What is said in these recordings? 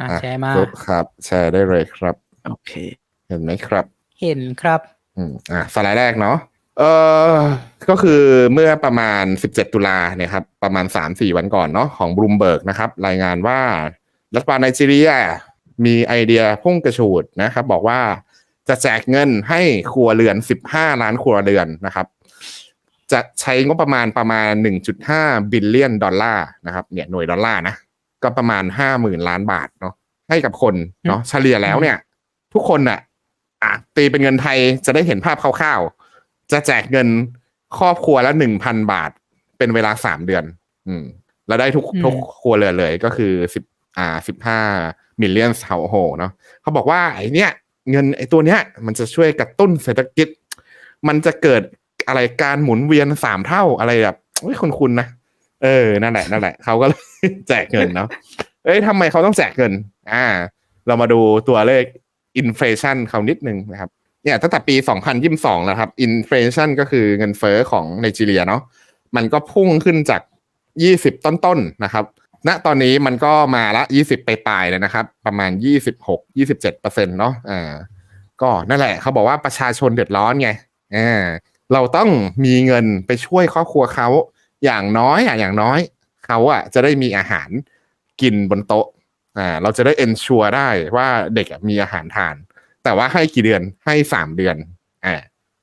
อะอะแชร์มาปุ๊บครับ แชร์ได้เลยครับ โอเค เห็นไหมครับ เห็นครับ อืมอะสไลด์แรกเนาะเออก็คือเมื่อประมาณ 17 ตุลาเนี่ยครับ ประมาณ 3-4 วันก่อนเนาะของบลูมเบิร์กนะครับ รายงานว่ารัฐบาลไนจีเรีย มีไอเดียพุ่งกระฉูดนะครับ บอกว่าจะแจกเงินให้ครัวเรือน 15 ล้านครัวเรือนนะครับ จะใช้งบประมาณประมาณ 1.5 บิลเลียนดอลลาร์นะครับ เนี่ยหน่วยดอลลาร์นะ ก็ประมาณ50,000ล้านบาทเนาะให้กับคนเนาะเฉลี่ยแล้วเนี่ย ทุกคนน่ะอะตีเป็นเงินไทยจะได้เห็นภาพคร่าวๆ จะแจกเงินครอบครัวละหนึ่งพันบาท เป็นเวลาสามเดือน อืม แล้วได้ทุกอืมทุกครัวเรือนเลยก็คือสิบอ่าสิบห้ามิลเลียนเฮาโฮเนาะเขาบอกว่าไอ้เนี้ยเงินไอ้ตัวเนี้ย มันจะช่วยกระตุ้นเศรษฐกิจ มันจะเกิดอะไรการหมุนเวียนสามเท่าอะไรแบบเฮ้ยคุณคุณนะ เออนั่นแหละนั่นแหละเขาก็แจกเงินเนาะเอ้ยทำไมเขาต้องแจกเงิน อ่า เรามาดูตัวเลขอินฟลชันเขานิดนึงนะครับเนี่ยตั้งแต่ปี 2022แล้วครับอินฟลชันก็คือเงินเฟอ้อของไนจีเรียเนาะมันก็พุ่งขึ้นจาก 20 ต้นๆนะครับณตอนนี้มันก็มาละ 20 ไปปลายเลยนะครับ ประมาณ 26 27เปอร์เซ็นต์เนาะอ่าก็นั่นแหละเขาบอกว่าประชาชนเดือดร้อนไงอ่าเราต้องมีเงินไปช่วยครอบครัวเขา อย่างน้อยอะอย่างน้อยเขาอะจะได้มีอาหารกินบนโต๊ะอ่าเราจะได้ ensure ได้ว่าเด็กอะมีอาหารทาน แต่ว่าให้กี่เดือนให้สามเดือนอ่า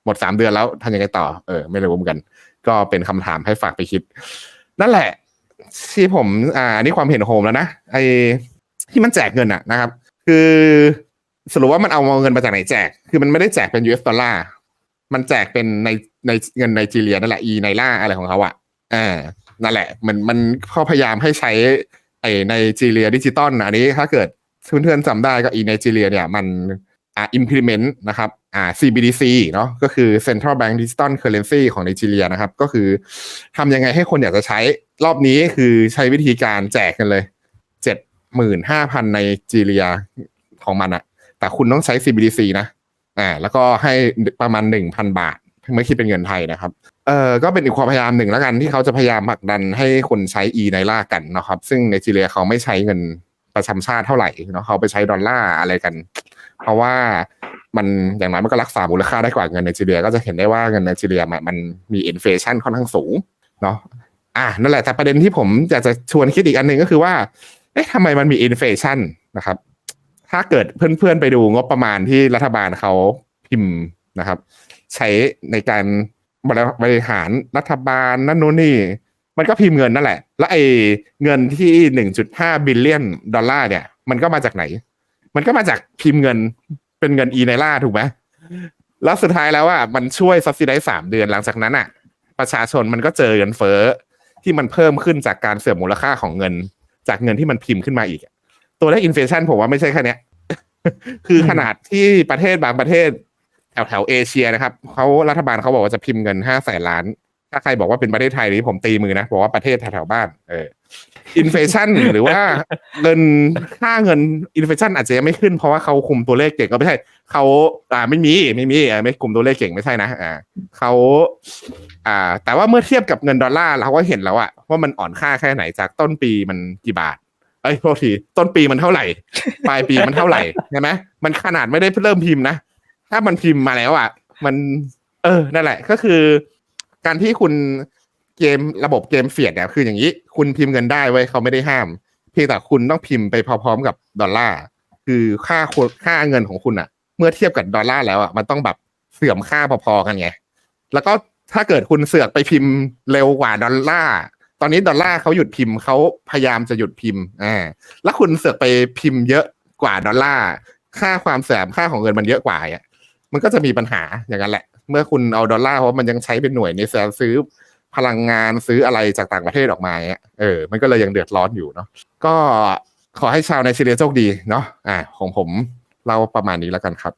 หมดสามเดือนแล้วทำยังไงต่อเออไม่รู้เหมือนกัน ก็เป็นคำถามให้ฝากไปคิด นั่นแหละ ที่ผมอ่าอันนี้ความเห็นโฮมแล้วนะไอ้ที่มันแจกเงินอะนะครับ คือสรุปว่ามันเอาเงินมาจากไหนแจก คือมันไม่ได้แจกเป็น US ดอลลาร์มันแจกเป็นในในเงินไนจีเรียนั่นแหละ e ไนล่าอะไรของเขาอะ อ่านั่นแหละมันมันเขาพยายามให้ใช้ไอในจีเรียดิจิตอลอันนี้ถ้าเกิดเพื่อนๆจำได้ก็อีในจีเรียเนี่ยมันอ่า implement นะครับอ่า CBDC เนาะก็คือ Central Bank Digital Currency ของไนจีเรียนะครับ ก็คือทำยังไงให้คนอยากจะใช้รอบนี้คือใช้วิธีการแจกกันเลยเจ็ดหมื่นห้าพันในจีเรียของมันอะแต่คุณต้องใช้ CBDC นะอ่าแล้วก็ให้ประมาณหนึ่งพันบาทไม่คิดเป็นเงินไทยนะครับ เออก็เป็นอีกความพยายามหนึ่งแล้วกันที่เขาจะพยายามผลักดันให้คนใช้ e ไนล่ากันนะครับ ซึ่งในจีเรียเขาไม่ใช้เงินประชาชาติเท่าไหร่เนาะเขาไปใช้ดอลลาร์อะไรกัน เพราะว่ามันอย่างน้อยมันก็รักษามูลค่าได้กว่าเงินในจีเรีย ก็จะเห็นได้ว่าเงินในจีเรียมันมีอินเฟชันค่อนข้างสูงเนาะอะนั่นแหละแต่ประเด็นที่ผมอยากจะชวนคิดอีกอันหนึ่งก็คือว่า เอ๊ะทำไมมันมีอินเฟชันนะครับ ถ้าเกิดเพื่อนๆไปดูงบประมาณที่รัฐบาลเขาพิมพ์นะครับ ใช้ในการ บริบหารรัฐบาลนั่นนู่นนี่ มันก็พิมพ์เงินนั่นแหละ แล้วไอ้เงินที่หนึ่งจุดห้าบิลเลียนดอลลาร์เนี่ย มันก็มาจากไหน มันก็มาจากพิมพ์เงินเป็นเงินอีไนล่าถูกไหมแล้วสุดท้ายแล้วอะมันช่วยซับซิได้สามเดือนหลังจากนั้นอะ ประชาชนมันก็เจอเงินเฟ้อที่มันเพิ่มขึ้นจากการเสื่อมมูลค่าของเงิน จากเงินที่มันพิมพ์ขึ้นมาอีก ตัวเลขอินเฟชันผมว่าไม่ใช่แค่นี้คือขนาดที่ประเทศบางประเทศ แถวแถวเอเชียนะครับเขารัฐบาลเขาบอกว่าจะพิมพ์เงินห้าแสนล้าน ถ้าใครบอกว่าเป็นประเทศไทยนี้ผมตีมือนะบอกว่าประเทศแถวแถวบ้านเอออินฟลชันหรือว่าเงินค่าเงินอินฟลชันอาจจะยังไม่ขึ้นเพราะว่าเขาคุมตัวเลขเก่งก็ไม่ใช่เขาอ่าไม่มีไม่มีอ่าไม่คุมตัวเลขเก่งไม่ใช่นะอ่าเขาอ่า แต่ว่าเมื่อเทียบกับเงินดอลลาร์เราก็เห็นแล้วอะว่ามันอ่อนค่าแค่ไหนจากต้นปีมันกี่บาทเอ้ยโทษทีต้นปีมันเท่าไหร่ ปลายปีมันเท่าไหร่ใช่ไหมมันขนาดไม่ได้เริ่มพิมพ์นะ ถ้ามันพิมพ์มาแล้วอะ มัน เออ นั่นแหละ ก็คือ การที่คุณเกมระบบเกมเฟียดเนี่ยคืออย่างนี้ คุณพิมพ์เงินได้ไว้ยเขาไม่ได้ห้าม เพียงแต่คุณต้องพิมพ์ไปพร้อมๆกับดอลลาร์คือค่าคุณค่าเงินของคุณอะ เมื่อเทียบกับดอลลาร์แล้วอะมันต้องแบบเสื่อมค่าพอๆกันไงแล้วก็ถ้าเกิดคุณเสือกไปพิมพ์เร็วกว่าดอลลาร์ตอนนี้ดอลลาร์เขาหยุดพิมพ์เขาพยายามจะหยุดพิมพ์อ่าแล้วคุณเสือกไปพิมพ์เยอะกว่าดอลลาร์ค่าความเสื่อมค่าของเงินมันเยอะกว่าอะ มันก็จะมีปัญหาอย่างนั้นแหละ เมื่อคุณเอาดอลลาร์เพราะมันยังใช้เป็นหน่วยในการซื้อพลังงานซื้ออะไรจากต่างประเทศออกมาเนี่ยเออ มันก็เลยยังเดือดร้อนอยู่เนาะก็ขอให้ชาวในซีเรียโชคดีเนาะอ่าของผมเล่าประมาณนี้แล้วกันครับ